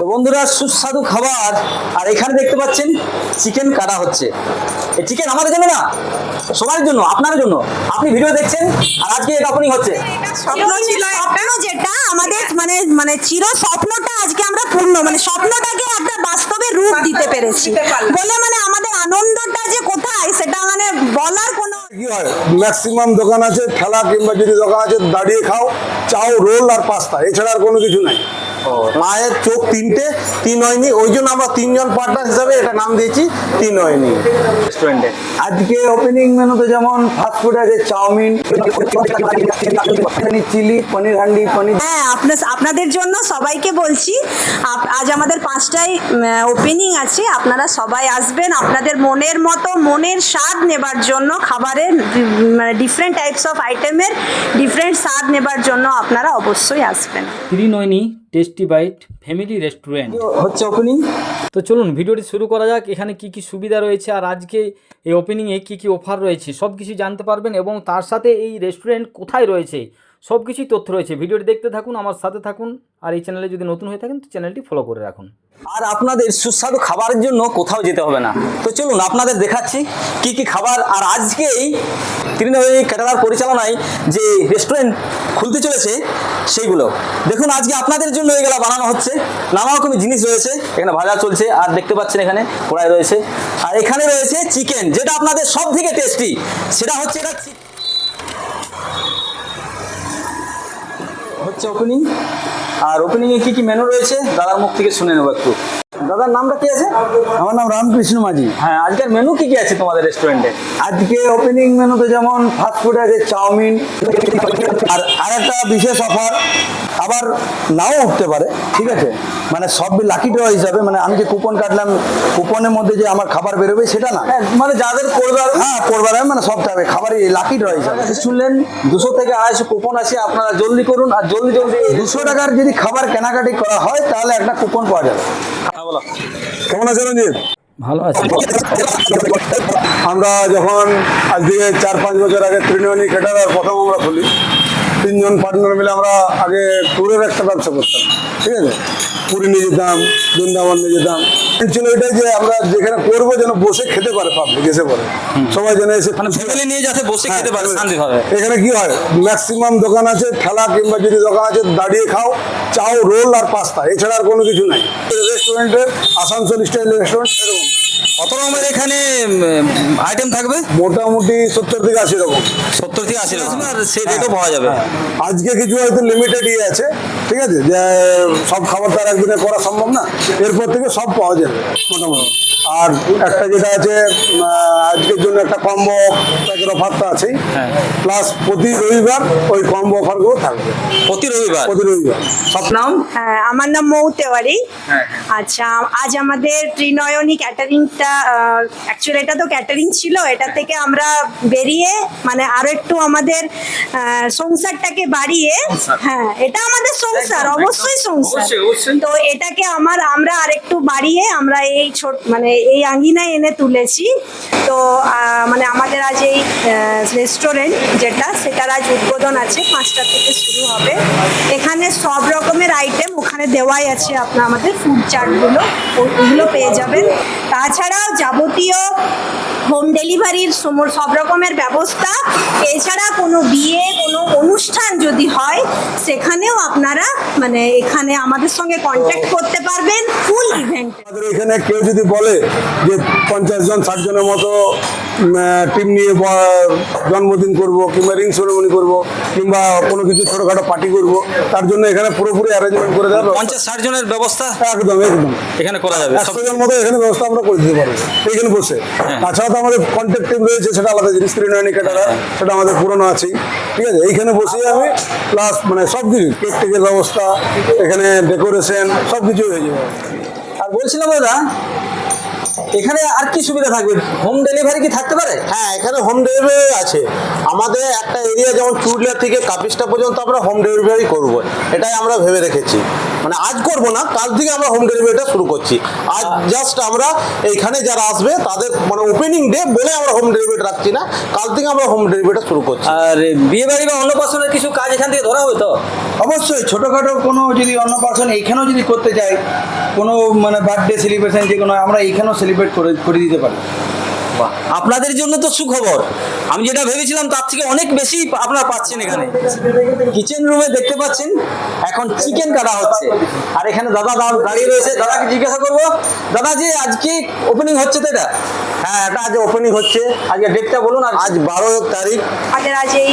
তো বন্ধুরা সুস্বাদু খাবার। আর এখানে দেখতে পাচ্ছেন চিকেন কাটা হচ্ছে। এই চিকেন আমাদের জন্য না সবার জন্য আপনার জন্য। আপনি ভিডিও দেখছেন আর আজকে এটা ওপেনিং হচ্ছে। স্বপ্ন ছিল স্বপ্ন যেটা আমাদের মানে মানে চির স্বপ্নটা আজকে আমরা পূর্ণ মানে স্বপ্নটাকে একটা বাস্তবে রূপ দিতে পেরেছি। বলে মানে আমাদের আনন্দটা যে কোথায় সেটা মানে বলার কোনো কি হয়? ম্যাক্সিমাম দোকান আছে ঠেলা কিংবা যদি দোকান আছে দাঁড়িয়ে খাও চাও রোল আর পাস্তা এছাড়া আর কোনো কিছু নাই। মায়ের চোখ তিনটে তিন হয়নি ওই জন্য আমরা তিনজন পার্টনার হিসাবে এটা নাম দিয়েছি তিন হয়নি। রেস্টুরেন্টে আজকে ওপেনিং মেনুতে যেমন ফাস্টফুড আছে চাউমিন চিলি পনির হান্ডি পনির হ্যাঁ আপনার আপনাদের জন্য সবাইকে বলছি আজ আমাদের পাঁচটায় ওপেনিং আছে আপনারা সবাই আসবেন আপনাদের মনের মতো মনের স্বাদ নেবার জন্য খাবারের মানে ডিফারেন্ট টাইপস অফ আইটেমের ডিফারেন্ট স্বাদ নেবার জন্য আপনারা অবশ্যই আসবেন। Trinayani tasty bite family restaurant. হচ্ছে ওপেনিং তো চলুন ভিডিওটি শুরু করা যাক। এখানে কি কি সুবিধা রয়েছে আর আজকে এই ওপেনিংয়ে কি কি অফার রয়েছে সব কিছু জানতে পারবেন এবং তার সাথে এই রেস্টুরেন্ট কোথায় রয়েছে? সব কিছুই তথ্য রয়েছে। ভিডিওটি দেখতে থাকুন, আমার সাথে থাকুন, আর এই চ্যানেলে যদি নতুন হয়ে থাকেন, তো চ্যানেলটি ফলো করে রাখুন। আর আপনাদের সুস্বাদু খাবারের জন্য কোথাও যেতে হবে না। তো চলুন, আপনাদের দেখাচ্ছি কি কি খাবার। আর আজকেই তৃণমূলী ক্যাটারার পরিচালনায় যে রেস্টুরেন্ট খুলতে চলেছে, সেইগুলো। দেখুন, আজকে আপনাদের জন্য এগুলো বানানো হচ্ছে। নানা রকমের জিনিস রয়েছে। এখানে ভাজা চলছে, আর দেখতে পাচ্ছেন এখানে কড়াই রয়েছে। আর এখানে রয়েছে চিকেন যেটা আপনাদের সব থেকে টেস্টি সেটা হচ্ছে এটা হচ্ছে ওপেনিং আর ওপেনিংয়ে কী কী মেনু রয়েছে? দাদার মুখ থেকে শুনে নেব একটু। দাদার নামটা কি আছে? আমার নাম রামকৃষ্ণ মাঝি। হ্যাঁ আজকের মেনু কি কি আছে তোমাদের রেস্টুরেন্টে আজকে ওপেনিং মেনুতে যেমন ফাস্টফুড আছে চাউমিন আর আর একটা বিশেষ অফার আবার নাও উঠতে পারে ঠিক আছে? মানে সব লাকি ড্র হিসাবে মানে আমি যে কুপন কাটলাম কুপনের মধ্যে যে আমার খাবার বেরোবে সেটা না। মানে যাদের করবে হ্যাঁ করবার মানে সবটা হবে খাবারই লাকি ড্র হিসাবে। শুনলেন দুশো থেকে আড়াইশো কুপন আছে আপনারা জলদি করুন আর জলদি জলদি দুশো টাকার যদি খাবার কেনাকাটি করা হয় তাহলে একটা কুপন পাওয়া যাবে। হ্যাঁ, বলো। কেমন আছে রঞ্জিত? ভালো আছে। আমরা যখন আজকে চার পাঁচ বছর আগে তৃণমূলী ক্যাটারার প্রথম আমরা খুলি তিনজন পার্টনার মিলে আমরা আগে ট্যুরের একটা ব্যবসা করতাম ঠিক আছে? পুরী নিয়ে যেতাম বৃন্দাবন নিয়ে যেতাম ছিল এটাই যে আমরা যেখানে করব যেন বসে খেতে পারে পাবলিক এসে পরে সবাই যেন এসে মানে ফ্যামিলি নিয়ে যাতে বসে হ্যাঁ, খেতে পারে শান্তিভাবে। এখানে কি হয়? ম্যাক্সিমাম দোকান আছে ঠেলা কিংবা যদি দোকান আছে দাঁড়িয়ে খাও চাও রোল আর পাস্তা এছাড়া আর কোনো কিছু নাই। রেস্টুরেন্টের আসানসোল স্টাইল রেস্টুরেন্ট এরকম। কত রকমের এখানে আইটেম থাকবে? মোটামুটি সত্তর থেকে আশি রকম। সত্তর থেকে আশি রকম। আর সেই রেটও পাওয়া যাবে। আজকে কিছু হয়তো লিমিটেড ইয়ে আছে ঠিক আছে? যে সব খাবার তো আর একদিনে করা সম্ভব না। এরপর থেকে সব পাওয়া যাবে মোটামুটি। আর একটা যেটা আছে আজকের জন্য একটা কম্বো প্যাকের অফারটা আছেই। হ্যাঁ। প্লাস প্রতি রবিবার ওই কম্বো অফারগুলো থাকবে। প্রতি রবিবার? প্রতি রবিবার। সব নাম? হ্যাঁ আমার নাম মৌ তেওয়ারি হ্যাঁ। আচ্ছা আজ আমাদের ত্রিনয়নী ক্যাটারিংটা অ্যাকচুয়ালি এটা তো ক্যাটারিং ছিল এটা থেকে আমরা বেরিয়ে মানে আরও একটু আমাদের সংসারটাকে বাড়িয়ে হ্যাঁ এটা আমাদের সংসার অবশ্যই সংসার। তো এটাকে আমার আমরা আরেকটু বাড়িয়ে আমরা এই ছোট মানে এই আঙ্গিনায় এনে তুলেছি। তো মানে আমাদের আজ এই রেস্টুরেন্ট যেটা সেটার আজ উদ্বোধন আছে পাঁচটা থেকে শুরু হবে। এখানে সব রকমের আইটেম ওখানে দেওয়াই আছে আপনার আমাদের ফুড চার্টগুলো ওগুলো পেয়ে যাবেন। তাছাড়াও যাবতীয় হোম ডেলিভারির সব রকমের ব্যবস্থা। এছাড়া কোনো বিয়ে কোনো অনুষ্ঠান যদি হয় সেখানেও আপনারা মানে এখানে আমাদের সঙ্গে কন্ট্যাক্ট করতে পারবেন ফুল ইভেন্ট আমাদের এখানে কেউ যদি বলে যে পঞ্চাশ জন ষাট জনের মতো টিম নিয়ে জন্মদিন করব কিংবা রিং সেরেমনি করব কিংবা কোনো কিছু ছোটোখাটো পার্টি করব তার জন্য এখানে পুরোপুরি অ্যারেঞ্জমেন্ট করে দেওয়া পঞ্চাশ ষাট জনের ব্যবস্থা? একদম একদম। এখানে করা যাবে। একশো জন মতো এখানে ব্যবস্থা আমরা করে দিতে পারব। এখানে বসে তাছাড়া তো আমাদের কন্ট্যাক্ট টিম রয়েছে সেটা আলাদা জিনিস ত্রিনয়নী ক্যাটারা সেটা আমাদের পুরনো আছেই। ঠিক আছে? এইখানে বসে আমি প্লাস মানে সব কিছু কেক টেকের ব্যবস্থা এখানে ডেকোরেশন সব কিছু হয়ে যাবে। আর বলছিলাম দাদা এখানে আর কি সুবিধা থাকবে? হোম ডেলিভারি কি থাকতে পারে? হ্যাঁ এখানে হোম ডেলিভারি আছে। আমাদের একটা এরিয়া যেমন চুরলিয়া থেকে কাপিসটা পর্যন্ত আমরা হোম ডেলিভারি করব এটাই আমরা ভেবে রেখেছি। মানে আজ করব না কাল থেকে আমরা হোম ডেলিভারিটা শুরু করছি। আজ জাস্ট আমরা এইখানে যারা আসবে তাদের মানে ওপেনিং ডে বলে আমরা হোম ডেলিভারি রাখছি না কাল থেকে আমরা হোম ডেলিভারিটা শুরু করছি। আর বিয়ে বাড়ি বা অন্নপ্রাশনের কিছু কাজ এখান থেকে ধরা হবে তো অবশ্যই ছোটোখাটো কোনো যদি অন্নপ্রাশন এইখানেও যদি করতে চাই কোনো মানে বার্থডে সেলিব্রেশন যে কোনো আমরা এইখানেও সেলিব্রেট করে করে দিতে পারি। আপনাদের জন্য তো সুখবর। আমি যেটা ভেবেছিলাম তার থেকে অনেক বেশি আপনারা পাচ্ছেন এখানে। কিচেন রুমে দেখতে পাচ্ছেন এখন চিকেন কাটা হচ্ছে। আর এখানে দাদা দাঁড়িয়ে রয়েছে। দাদাকে জিজ্ঞাসা করব দাদা যে আজকে ওপেনিং হচ্ছে তো এটা? হ্যাঁ এটা আজ ওপেনিং হচ্ছে। আজকে ডেটটা বলুন আর আজ বারো তারিখ। আমাদের আজ এই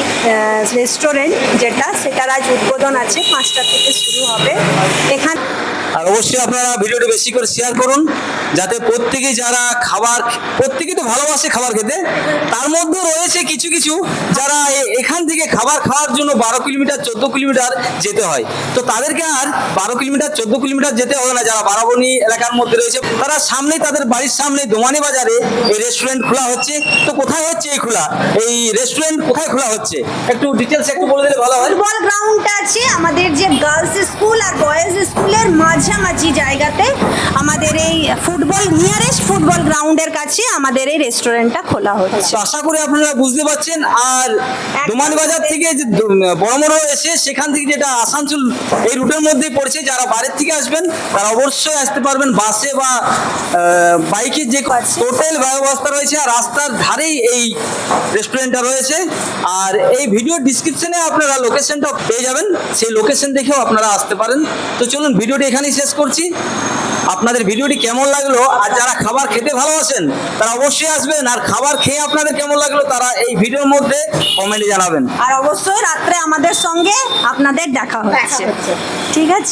রেস্টুরেন্ট যেটা সেটার আজ উদ্বোধন আছে। পাঁচটা থেকে শুরু হবে। অবশ্যই আপনারা ভিডিওটি বেশি করে শেয়ার করুন, যাতে প্রত্যেকে যারা খাবার, প্রত্যেকে তো ভালোবাসে খাবার খেতে, তার মধ্যে রয়েছে কিছু কিছু যারা এখান থেকে খাবার খাওয়ার জন্য বারো কিলোমিটার, চোদ্দ কিলোমিটার যেতে হয়। তো তাদেরকে আর বারো কিলোমিটার, চোদ্দ কিলোমিটার যেতে হবে না। যারা বারাবণী এলাকার মধ্যে রয়েছে, তারা সামনেই তাদের বাড়ির সামনে দোমানি বাজারে এই রেস্টুরেন্ট খোলা হচ্ছে। তো কোথায় হচ্ছে এই খোলা? এই রেস্টুরেন্ট কোথায় খোলা হচ্ছে? একটু ডিটেলস একটু বলে দিলে ভালো হয়। ফুটবল গ্রাউন্ডটা আছে। আমাদের যে গার্লস স্কুল আর বয়েজ স্কুলের মাঝামাঝি জায়গাতে আমাদের এই ফুটবল নিয়ারেস্ট ফুটবল গ্রাউন্ডের কাছে আমাদের এই রেস্টুরেন্টটা খোলা হচ্ছে। আশা করি আপনারা বুঝতে পারছেন। আর দোমানি বাজার থেকে যে বড় বড় এসে সেখান থেকে যেটা আসানসোল এই রুটের মধ্যে পড়ছে। যারা বাইরের থেকে আসবেন তারা অবশ্যই আসতে পারবেন বাসে বা বাইকে যে টোটাল ব্যবস্থা রয়েছে আর রাস্তার ধারেই এই রেস্টুরেন্টটা রয়েছে। আর এই ভিডিও ডিসক্রিপশনে আপনারা লোকেশনটা পেয়ে যাবেন। সেই লোকেশন দেখেও আপনারা আসতে পারেন। তো চলুন ভিডিওটি এখানেই শেষ করছি। আপনাদের ভিডিওটি কেমন লাগল আর যারা খাবার খেতে ভালোবাসেন তারা অবশ্যই আসবেন। আর খাবার খেয়ে আপনাদের কেমন লাগল তারা এই ভিডিওর মধ্যে কমেন্টে জানাবেন। আর অবশ্যই রাত্রে আমাদের সঙ্গে আপনাদের দেখা হচ্ছে। ঠিক আছে?